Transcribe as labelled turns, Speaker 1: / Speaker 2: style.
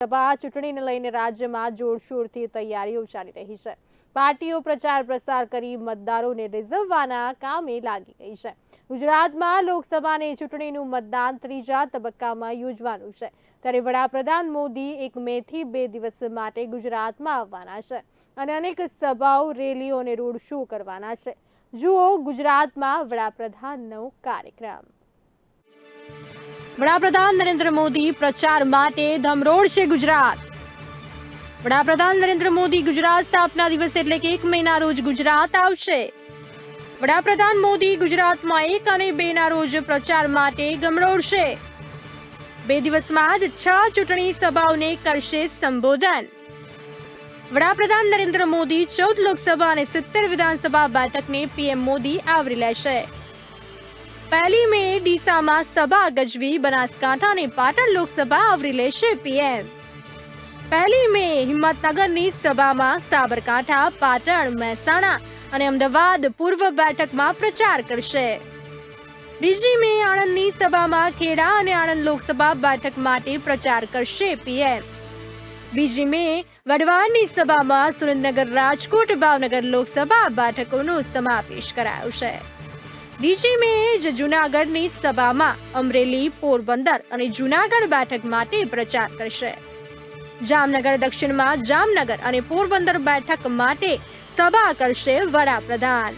Speaker 1: સભા ચૂંટણીને લઈને રાજ્યમાં જોરશોરથી તૈયારીઓ ચાલી રહી છે. પાર્ટીઓ પ્રચાર પ્રસાર કરી મતદારોને રીઝવવાના કામે લાગી ગઈ છે. ગુજરાતમાં લોકસભાની ચૂંટણીનું મતદાન ત્રીજા તબક્કામાં યોજવાનું છે. ત્યારે વડાપ્રધાન મોદી એક મે થી બે દિવસ માટે ગુજરાતમાં આવવાના છે અને અનેક સભાઓ, રેલીઓ અને રોડ શો કરવાના છે. જુઓ ગુજરાતમાં વડાપ્રધાનનો કાર્યક્રમ. વડાપ્રધાન નરેન્દ્ર મોદી પ્રચાર માટે ધમરોડશે ગુજરાત. વડાપ્રધાન નરેન્દ્ર મોદી ગુજરાત સ્થાપના દિવસ એટલે કે એક મહિના રોજ ગુજરાત આવશે. વડાપ્રધાન મોદી ગુજરાતમાં એક અને બે ના રોજ પ્રચાર માટે ગમરોડશે બે દિવસમાં જ છ ચૂંટણી સભાઓને કરશે સંબોધન. વડાપ્રધાન નરેન્દ્ર મોદી ચૌદ લોકસભા અને સિત્તેર વિધાનસભા બેઠકને પીએમ મોદી આવરી લેશે. પહેલી મે ડીસામાં સભા ગજવી બનાસકાંઠા અને પાટણ લોકસભા આવરી લેશે પીએમ. પહેલી મે હિંમતનગરની સભામાં સાબરકાંઠા, પાટણ, મહેસાણા અને અમદાવાદ પૂર્વ બેઠકમાં પ્રચાર કરશે. બીજી મે આણંદની સભામાં ખેડા અને આણંદ લોકસભા બેઠક માટે પ્રચાર કરશે પીએમ. બીજી મે વડવાણની સભામાં સુરેન્દ્રનગર રાજકોટ, ભાવનગર લોકસભા બેઠકોનો સમાવેશ કરાયો છે. બીજી મે જ જુનાગઢની સભામાં અમરેલી, પોરબંદર અને જુનાગઢ બેઠક માટે પ્રચાર કરશે. જામનગર દક્ષિણમાં જામનગર અને પોરબંદર બેઠક માટે સભા કરશે વડાપ્રધાન.